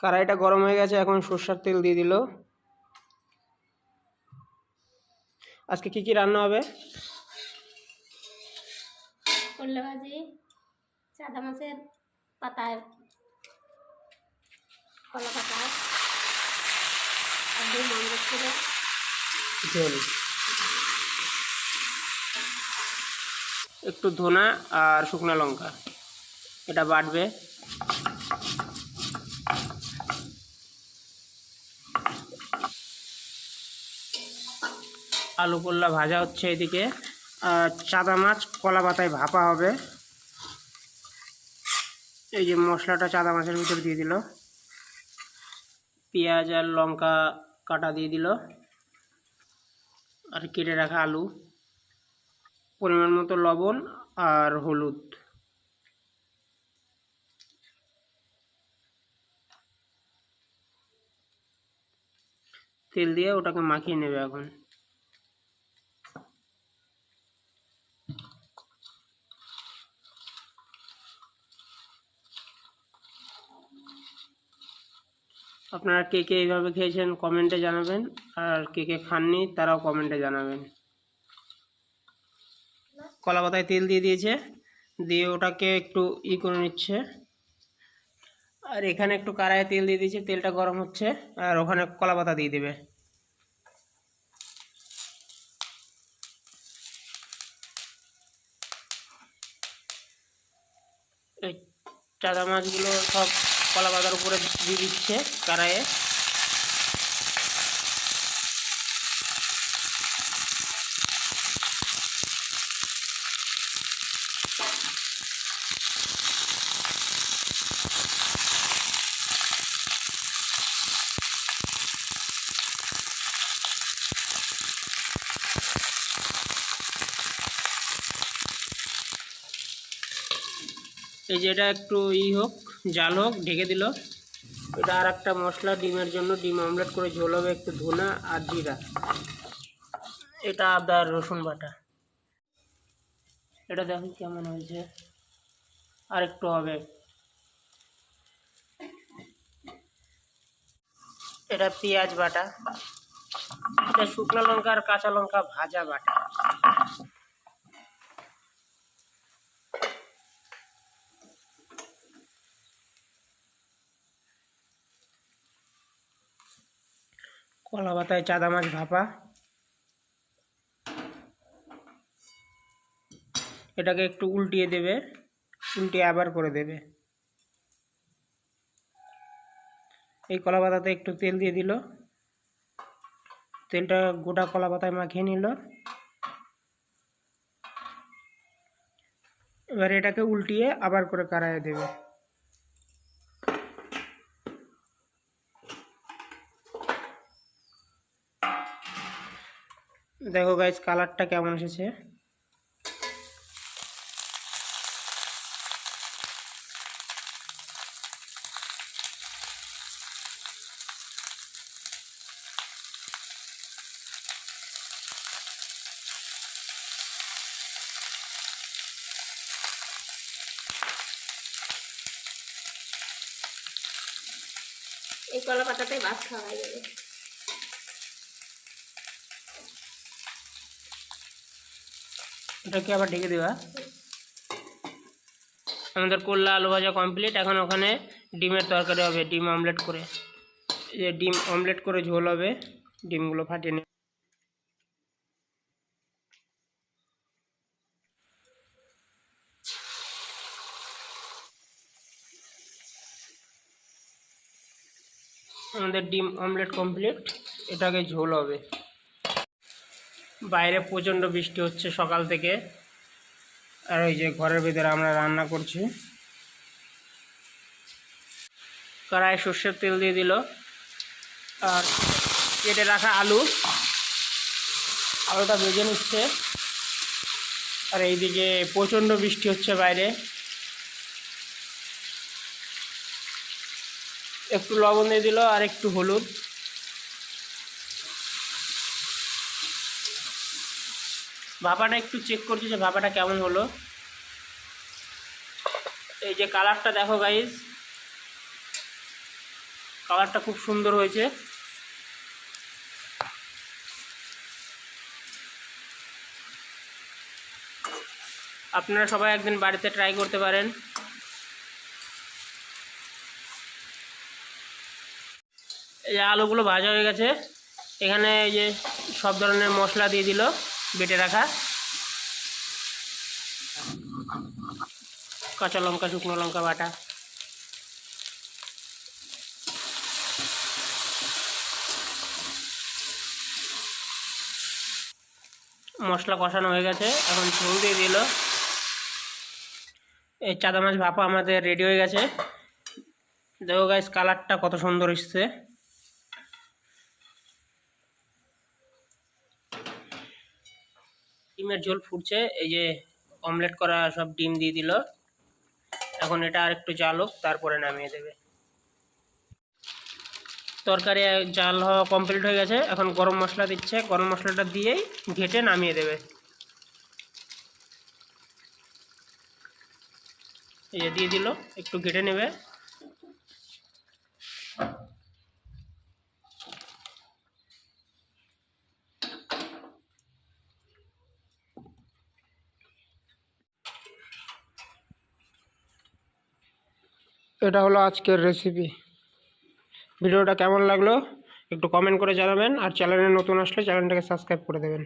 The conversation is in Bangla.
কড়াইটা গরম হয়ে গেছে এখন সর্ষার তেল দিয়ে দিল। আজকে কি কি রান্না হবে? করলে ভাজি সাদা মাছের পাতায় কলা পাতায় আর দুই মন্দির ছিল। একটু ধনা আর শুকনো লঙ্কা এটা বাটবে। আলু করলা ভাজা হচ্ছে এদিকে। আর চাদা মাছ, কলা পাতায় ভাপা হবে। এই যে মশলাটা চাদা মাছের ভিতর দিয়ে দিল। পেঁয়াজ আর লঙ্কা কাটা দিয়ে দিল। আর কেটে রাখা আলু। পরিমাণ মতো লবণ আর হলুদ। তেল দিয়ে ওটাকে মাখিয়ে নেবে এখন। আপনারা কে কে এইভাবে খেয়েছেন কমেন্টে জানাবেন। আর কে কে খাননি তারাও কমেন্টে জানাবেন। কলা পাতায় তেল দিয়ে দিয়েছে। দিয়ে ওটাকে একটু ই করে নিচ্ছে। আর এখানে একটু কড়াইয়ে তেল দিয়ে দিয়েছে। তেলটা গরম হচ্ছে। আর ওখানে কলা পাতা দিয়ে দেবে। এই চাদা মাছগুলো সব কলা পাতার উপরে দিয়ে দিচ্ছে কড়াইয়ে। এই যে এটা একটু ই হোক। জাল হোক, ঢেকে দিল। এটা আর একটা মশলা, ডিমের জন্য ডিম অমলেট করে ঝোল হবে একটু ধনা আর জিরা। এটা আদা, রসুন বাটা। এটা দেখুন কেমন হয়েছে। আর একটু হবে। এটা পেঁয়াজ বাটা। এটা শুকনো লঙ্কা আর কাঁচা লঙ্কা ভাজা বাটা। কলা পাতায় চাদা মাছ ভাপা। এটাকে একটু উল্টিয়ে দেবে, উল্টিয়ে আবার করে দেবে। এই কলা পাতাতে একটু তেল দিয়ে দিল। তেলটা গোটা কলা পাতায় মাখিয়ে নিল। এবার এটাকে উল্টিয়ে আবার করে কারায় দেবে। দেখো গাইজ কালারটা কেমন এসেছে? এই কলা পাতাতে ভাত খাওয়া যাবে। এটাকে আবার ঢেকে দেওয়া আমাদের করলা, আলু ভাজা কমপ্লিট এখন ওখানে ডিমের তরকারি হবে। ডিম অমলেট করে। যে ডিম অমলেট করে ঝোল হবে। ডিমগুলো ফাটিয়ে নেবে আমাদের ডিম অমলেট কমপ্লিট এটাকে ঝোল হবে। বাইরে প্রচণ্ড বৃষ্টি হচ্ছে সকাল থেকে। আর ওই যে ঘরের ভিতরে আমরা রান্না করছি। কড়াই সর্ষের তেল দিয়ে দিল। আর কেটে রাখা আলু। আলুটা ভেজে নিচ্ছে। আর এইদিকে প্রচণ্ড বৃষ্টি হচ্ছে বাইরে। একটু লবণ দিয়ে দিল আর একটু হলুদ। ভাপাটা একটু চেক করছি যে ভাপাটা কেমন হলো। এই যে কালারটা দেখো গাইজ কালারটা খুব সুন্দর হয়েছে। আপনারা সবাই একদিন বাড়িতে ট্রাই করতে পারেন। এই আলুগুলো ভাজা হয়ে গেছে। এখানে এই যে সব ধরনের মশলা দিয়ে দিল। বেটে রাখা। কাঁচা লঙ্কা, শুকনো লঙ্কা বাটা। মশলা কষানো হয়ে গেছে, এখন ঝোল দিয়ে দিল। এই চাদা মাছ ভাপা আমাদের রেডি হয়ে গেছে। দেখো গাইস কালারটা কত সুন্দর এসছে। ডিমের ঝোল ফুটছে, এই যে অমলেট করা সব ডিম দিয়ে দিল। এখন এটা আর একটু জাল হোক, তারপরে নামিয়ে দেবে। তরকারি জাল হওয়া কমপ্লিট হয়ে গেছে। এখন গরম মশলা দিচ্ছে। গরম মশলাটা দিয়েই ঘেটে নামিয়ে দেবে। এই যে দিয়ে দিল, একটু ঘেটে নেবে। এটা হলো আজকের রেসিপি ভিডিওটা কেমন লাগল একটু কমেন্ট করে জানাবেন আর চ্যানেলে নতুন আসলে চ্যানেলটাকে সাবস্ক্রাইব করে দেবেন।